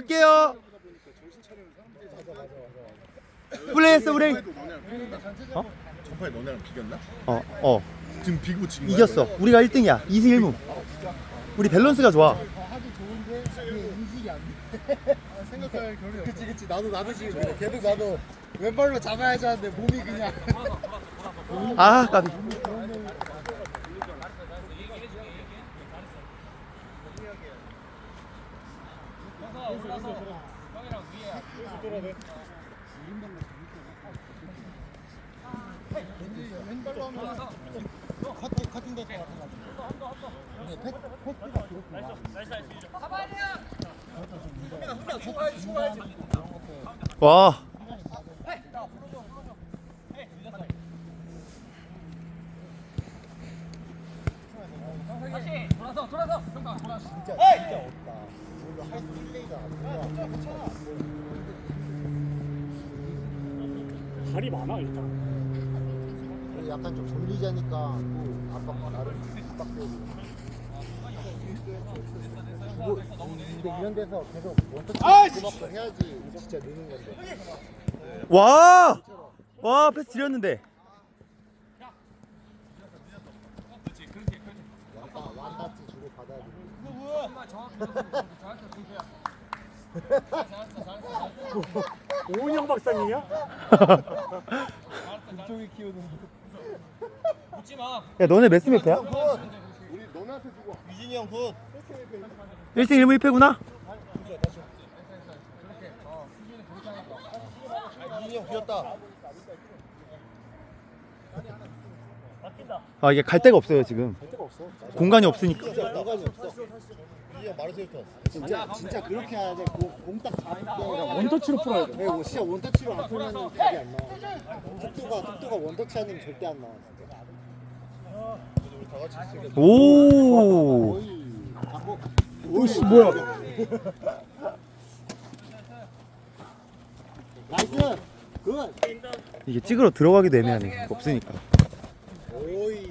준비할게요. 플레이했어 우리. 어? 전파에 너네랑 비겼나? 어 어. 지금 비고 지금 이겼어. 우리가 1등이야. 2승 1무. 우리 밸런스가 좋아. 생각할 결이 없어. 그치 그치 나도 나도 지금 그래. 계속 나도 왼발로 잡아야지 하는데 몸이 그냥 아 까비. 왼발로 하면 좀 커팅 커팅 될것 같아가지고 근데 패, 패스가 그렇구나 와. 진짜 진짜 없다 오늘 할수 플레이가 뭐야 발이 많아 일단. 약간 좀 돌리자니까 또 압박 나름 압박되고 뭐, 근데 이런 데서 계속 원터치 해야지 진짜 느는 건데 와. 와 패스 지렸는데. 약간 완타치 주고 받아야 돼 오은영 박사님이야? 그쪽이 키우는 야 너네 몇 스매프야? 우리 너네한테 주고 유진이 형 굿. 1승 1무 1패구나. 유진이 형 비었다. 아 이게 갈 데가 없어요 지금. 공간이 없으니까. 공간 이 없어 유진이 형 마르세유턴. 진짜 진짜 그렇게 해야 돼 공딱 잡을 때 원터치로 풀어야 돼. 네, 뭐 진짜 원터치로 안 풀면 답이 안 나와. 속도가 속도가 원터치 아니면 절대 안 나와. 진짜. 우리 다 같이 있으니까. 오. 오씨 뭐야? 나이스. 굿. 이게 찍으러 들어가기도 애매하네. 없으니까. 오이. 오이.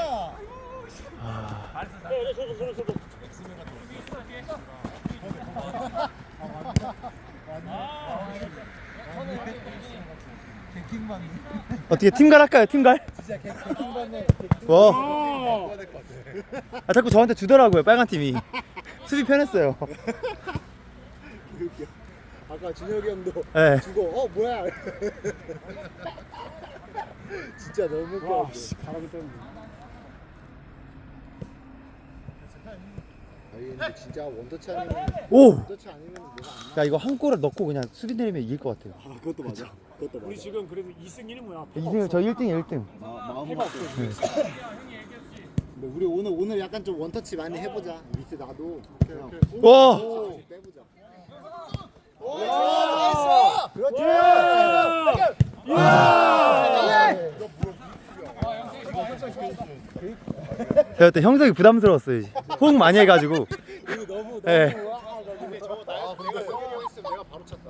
어떻게 팀갈 할까요? 팀갈? 와. 아, 아 자꾸 저한테 주더라고요 빨간 팀이. 수비 편했어요. 아까 준혁이 형도 네. 주고 어 뭐야. 진짜 너무 와, 웃겨. 씨, 바람 때문에. 아니 근데 진짜 원터치 아니면 오. 원터치 아니면 뭐가 안 야 이거 한 골을 넣고 그냥 수비 내리면 이길 것 같아요. 나. 아 그것도 맞아. 그것도 맞아. 우리 지금 그래도 2승 1무야. 2승 저 1등이에요 1등. 마음 해가 없어. 근데 우리 오늘 오늘 약간 좀 원터치 많이 해보자. 미스 나도. 그냥. 와. 오, 빼보자. 오, 나이스. 그렇지. 제가 그때 형석이 부담스러웠어요. 이제. 호응 많이 해가지고. 네. 와. 아 근데.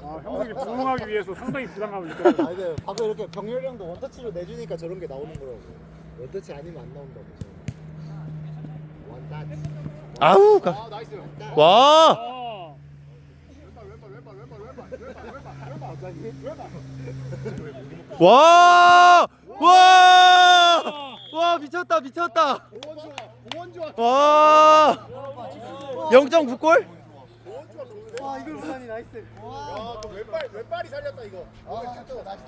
아, 형석이 부응하기 위해서 상당히 부담감을 느꼈어. 아 이제 방금 이렇게 병렬 형도 원터치로 내주니까 저런 게 나오는 거라고. 원터치 아니면 안 나온다고. 원터치. 아우. 가. 아 나이스. 와. 아, 와. 와. 와 미쳤다 미쳤다. 와. 0.9골? 와 이걸 보다니 나이스. 와. 야또 왼발 왼발이 살렸다 이거. 아 나이스 나이스.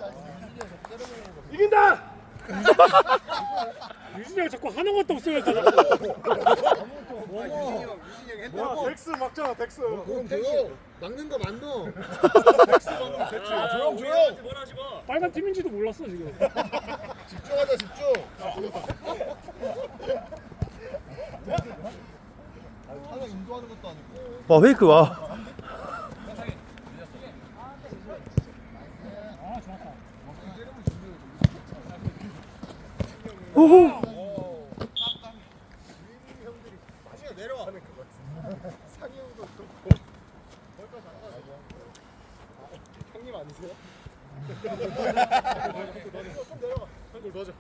이긴다! 유진이 형 자꾸 하는 것도. 자꾸. 유진이 형 유진이 형 야, 덱스 막잖아, 덱스. 그럼 돼요. 막는 거 맞노. 아, 조용 조용. 빨간 팀인지도 몰랐어, 지금. 집중하자 집중. 그냥 인도하는 것도 아니고. 와 페이크 와. 오호. 마시가 내려와는 것 같아. 상영도 좋고. 형님 아니세요? 좀 내려와. 한골 넣어줘.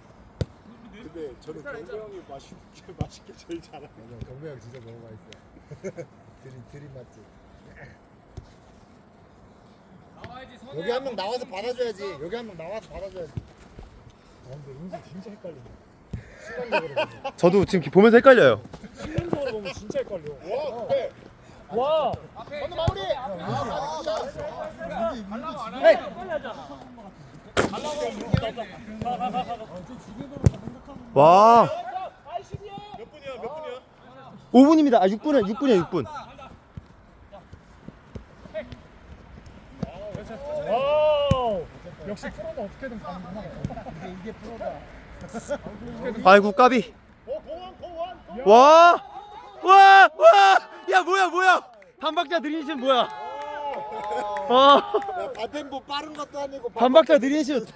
근데 저는 경배 형이 맛있게 맛있게 제일 잘하는. 경배 형 진짜 너무 맛있어. 드림 드림 맛집. 여기 한 명 나와서 받아줘야지. 여기 한 명 나와서 받아줘야지. 아 근데 은수 진짜 헷갈린다. 시간적으로. 저도 지금 보면서 헷갈려요. 신문적으로 보면 진짜 헷갈려. 와, 그래. 와. 건너 마무리. 아, 와. 몇 분이야? 몇 분이야? 5분입니다. 아 6분은 6분이야 6분. 와우. 역시 프로는 어떻게든 가는구나. 이게 이게 프로다. 아이고 까비. 어. 와. 와. 와. 야 뭐야 뭐야. 반박자 느린 슛 뭐야. 와. 야, 바템포 빠른 것도 아니고. 반박자 느린 슛.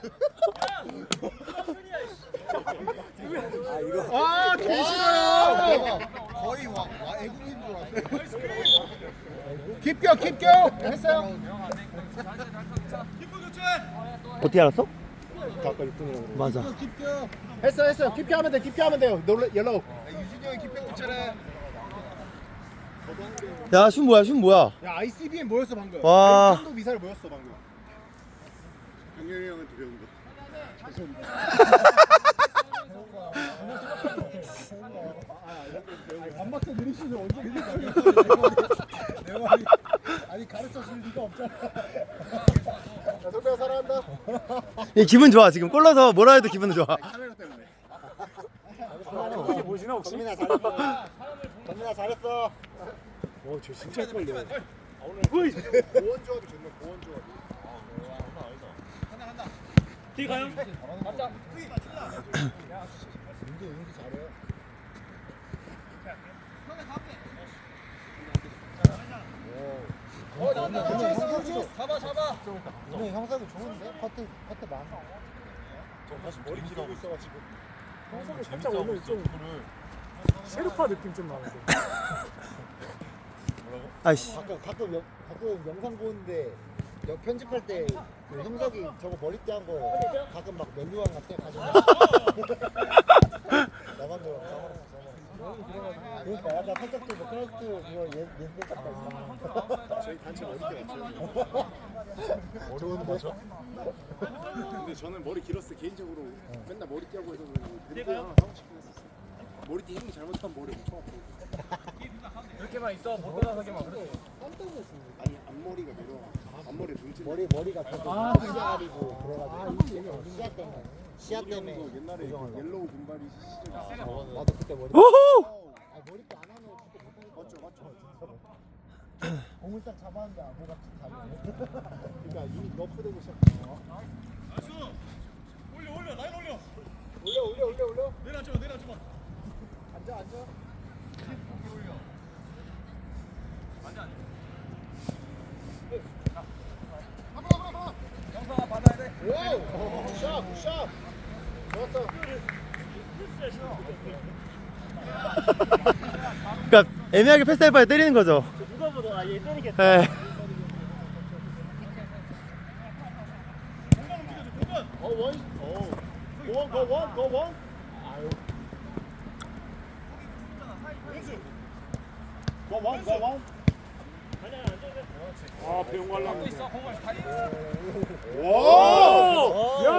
아, 개 싫어요. 거의 와, 와 애국인 줄 알았어. 깊겨, 깊겨. 했어요. 어떻게 알았어? 아까 6분이라고. 맞아. 깊겨. 했어, 했어. 깊게 하면 돼, 깊게 하면 돼요. 놀래, 연락. 유진이 형이 깊게 고쳐래. 야 슛 뭐야 슛 뭐야. 야, ICBM 뭐였어 방금? 와. 탄도 미사일 뭐였어 방금? 강렬이 형한테 배운 거. 반박자 느리시는 언제 느리시는 내 말이 아니 가르쳐 줄 리가 없잖아. 자, 성배가 사랑한다. 예, 기분 좋아 지금 골 넣어서 뭐라 해도 기분 좋아. 카메라 때문에. 혹시? 정민아 잘했어. 정민아 잘했어. 어, 저 진짜 헷갈려. 고원 조합이 좋네. 고원 조합. 뒤 가요? 은도 은도 잘해. 오. 어, 잡아 잡아. 오늘 형사도 좋은데 커트 커트 많아. 저 다시 머리 기르고 있어가지고. 평소에 살짝 오늘 좀셰 르파 느낌 좀 나는데. 아이씨. 가끔 가끔 영, 가끔 영상 보는데 여 편집할 때그 형석이 저거 머리띠 한 거 가끔 막 멜루왕 같아 가지고 나만 들어 그러니까 약간 살짝 좀 크로스트 그거 옛 옛날 같다 저희 단체 머리띠 맞죠? 어려운 거죠? 근데 저는 머리 길었을 때 개인적으로 맨날 머리띠 하고 해서 그런지 하나 하고 싶긴 했었어. 머리띠 형이 잘못하면 머리. 이렇게만 있어, 못 떠나서게만 그래. 아니 앞머리가 내려와. 앞머리 눈질. 머리 머리가 아, 가리고 그래가지고 시야 때문에 시야 때문에 옛날에 그 옐로우 금발이 시절에 나도 그때 머리 오호. 아 머리띠 안 하면 그때 못하겠어 맞죠 맞죠. 공을 딱 잡았는데 탁 가네 그러니까 이미 너프되고 시작했어. 올려 올려 라인 올려. 올려 올려 올려 올려. 내려앉지 마 내려앉지 마. 앉아 앉아. 오, 샷, 샷. 좋았어. 그러니까 애매하게 패스할 바에 때리는 거죠. 누가 보도 아, 얘 때리겠다. 예. 어 원. 어. 고원 고원 고원. 아, 배용 관람. 오. 야,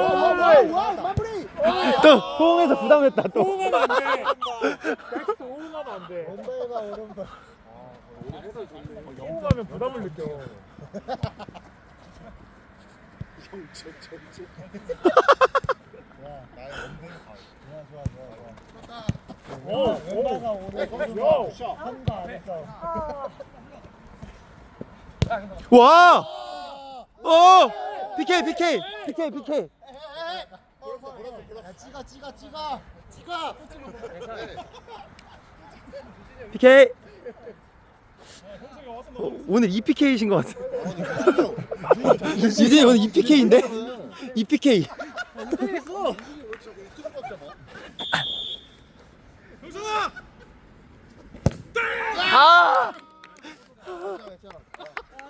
와 마무리. 또 호응해서 부담했다 또. 호응하면 안 돼. 넥스트 호응하면 안 돼. 오른발과 오른발 호응하면 부담을 느껴. 형저저저 야 나의 원분 좋아 좋아 좋아 좋아 오, 왼발과 오. 오른발 야, 샷. 와. 어. PK PK PK PK. 야 찍어 찍어 찍어 찍어 PK. 어, 오늘 EPK이신 것 같아. 유진이 오늘 EPK인데? EPK. 아!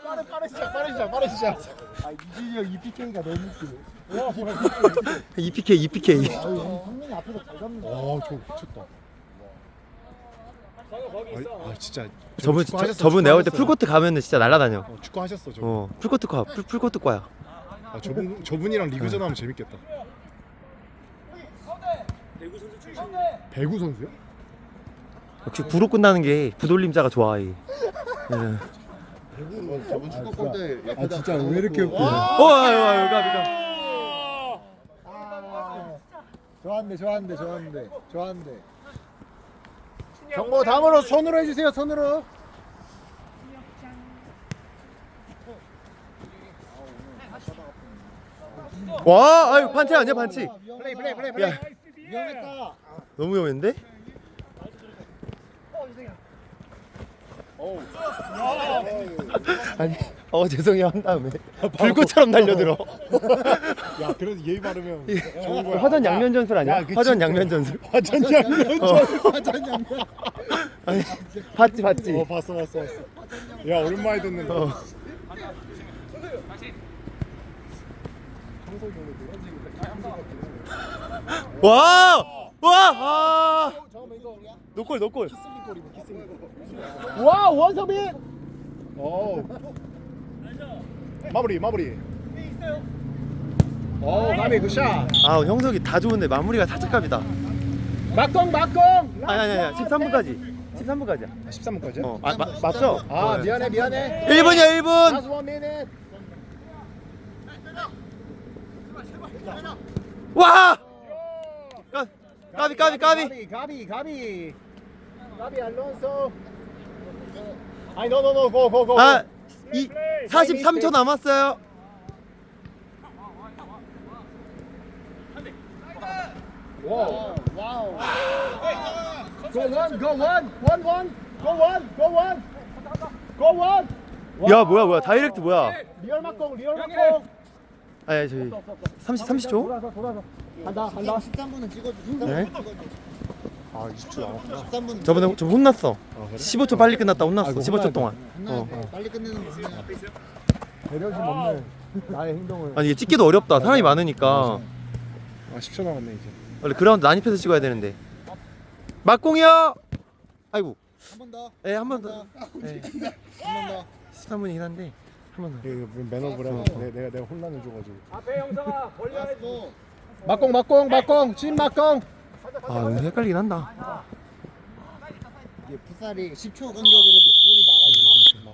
빠른 빠른 시작 빠른 시작 빠른 시작. 아 이진이 형 EPK가 너무 웃기네. EPK, EPK. 아 성민이 앞에서 잘 잡는다. 아저 미쳤다. 아, 아 진짜 저분 저, 하셨어, 저분 내가 볼때 하셨어요. 풀코트 가면은 진짜 날라다녀. 어, 축구 하셨어 저. 어, 풀코트 과, 풀, 풀코트 과야. 아, 저분 저분이랑 리그전 하면 재밌겠다. 배구 선수요? 역시 구로 끝나는 게 부돌림자가 좋아. 이. 예. 저번 축구 꼴대 아 진짜 왜 이렇게 어, 아유, 아유. 아, 좋았는데 좋았는데 좋았는데 좋았는데. 경고 다음으로 손으로 해주세요 손으로. 와, 아유, 반칙 아니야, 반칙. 플레이 플레이 플레이 플레이. 야. 위험했다. 너무 위험했는데? 아니, 어, 죄송해요, 한 다음에. 불꽃처럼 달려들어. 야 그래도 예의 바르면 좋은 거야. 화전 양면 전술 아니야? 야, 그 화전 양면 전술. 화전 양면. 어. 화전 양면. 아니, 봤지, 봤지. 어 봤어 봤어 봤어. 야 오랜만에 듣는다. 어. 와! 와! 아! 저거 이거? 노골, 노골. 키슬링골이고 키슬링골. 와 원서빈. 어. 마무리 마무리. 어 가비 굿샷. 아, 형석이 다 좋은데 마무리가 살짝갑이다. 막공 막공. 아니, 아니, 아니. 13분까지. 13분까지야. 13분까지요? 어, 아, 마, 맞죠? 아 네. 미안해 미안해. 1분이야, 1분. Last one minute. 와! 까- 까비, 까비, 까비. 가비 가비 가비. 가비 알론소. 아니 노노노 고고고. 아, 이 43초 남았어요. 와우. 와우. Go one, go one, one one, go one, go one, go one. 야, 뭐야, 뭐야. 다이렉트 뭐야? 리얼 막공, 리얼 막공. 아니, 저기 30 30초? 돌아서, 돌아서. 간다, 간다. 13분은 찍어줘. 13분은 네? 아, 20초 남았구나. 13분. 저번에 좀 혼났어. 그래? 15초 빨리 끝났다 혼났어. 아이고, 15초 혼나야 동안. 끝나야 어. 돼. 빨리 끝내는 거 없네. 배려심 없네. 나의 행동을. 아니 이게 찍기도 어렵다. 사람이 많으니까. 아, 10초 남았네 이제. 원래 그라운드 난입해서 찍어야 되는데. 막공이요. 아이고. 한번 더. 예, 한 번 더. 예. 한 번 더. 13분이긴 한데 한 번 더. 이거 매너브라 내가 내가 내가 혼란을 줘가지고. 앞에 영상아 벌려야지 또. 막공, 막공, 막공, 찐 막공. 아, 오늘 헷갈리긴 한다. 이게 풋살이 10초 간격으로도 골이 나가지고.